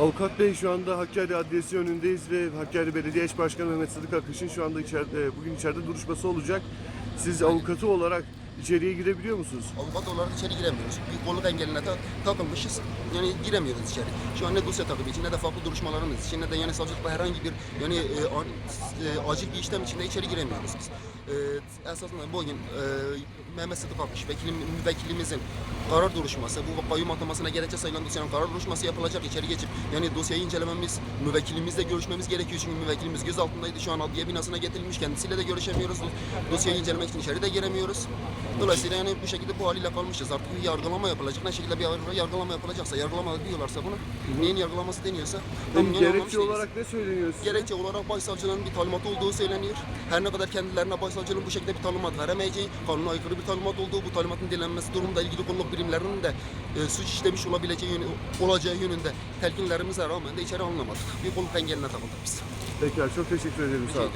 Avukat Bey şu anda Hakkari Adliyesi önündeyiz ve Hakkari Belediye Eş Başkanı Mehmet Sıdık Akış'ın şu anda içeride, bugün içeride duruşması olacak. Siz avukatı olarak içeriye girebiliyor musunuz? Avukat olarak içeri giremiyoruz. Bir kolluk engeline ta- takılmışız. Yani giremiyoruz içeri. Şu an ne dosya takibi için ne de farklı duruşmalarımız için ne de yani savcılıkla herhangi bir yani e, an- e, acil bir işlem içinde içeri giremiyoruz biz. E, esasında bugün e, Mehmet Sıdık Akış vekilim, müvekkilimizin karar duruşması, bu kayyum atamasına gerekçe sayılan dosyanın karar duruşması yapılacak içeri geçip yani dosyayı incelememiz, müvekkilimizle görüşmemiz gerekiyor çünkü müvekkilimiz gözaltındaydı şu an adliye binasına getirilmiş kendisiyle de görüşemiyoruz. Dosyayı incelemek için içeri de giremiyoruz. Dolayısıyla yani bu şekilde bu haliyle kalmışız. Artık bir yargılama yapılacak. Ne şekilde bir yar- yargılama yapılacaksa, yargılama diyorlarsa bunu, neyin yargılaması deniyorsa. Peki, gerekçe olarak ne söyleniyor size? Gerekçe olarak başsavcılığın bir talimatı olduğu söyleniyor. Her ne kadar kendilerine başsavcılığın bu şekilde bir talimat veremeyeceği, kanuna aykırı bir talimat olduğu, bu talimatın dilenmesi durumunda ilgili kolluk birimlerinin de e, suç işlemiş olabileceği yönü, olacağı yönünde telkinlerimize rağmen de içeri alınamadık. Bir kolluk engeline takıldık biz. Peki çok teşekkür ederim. Sağ olun.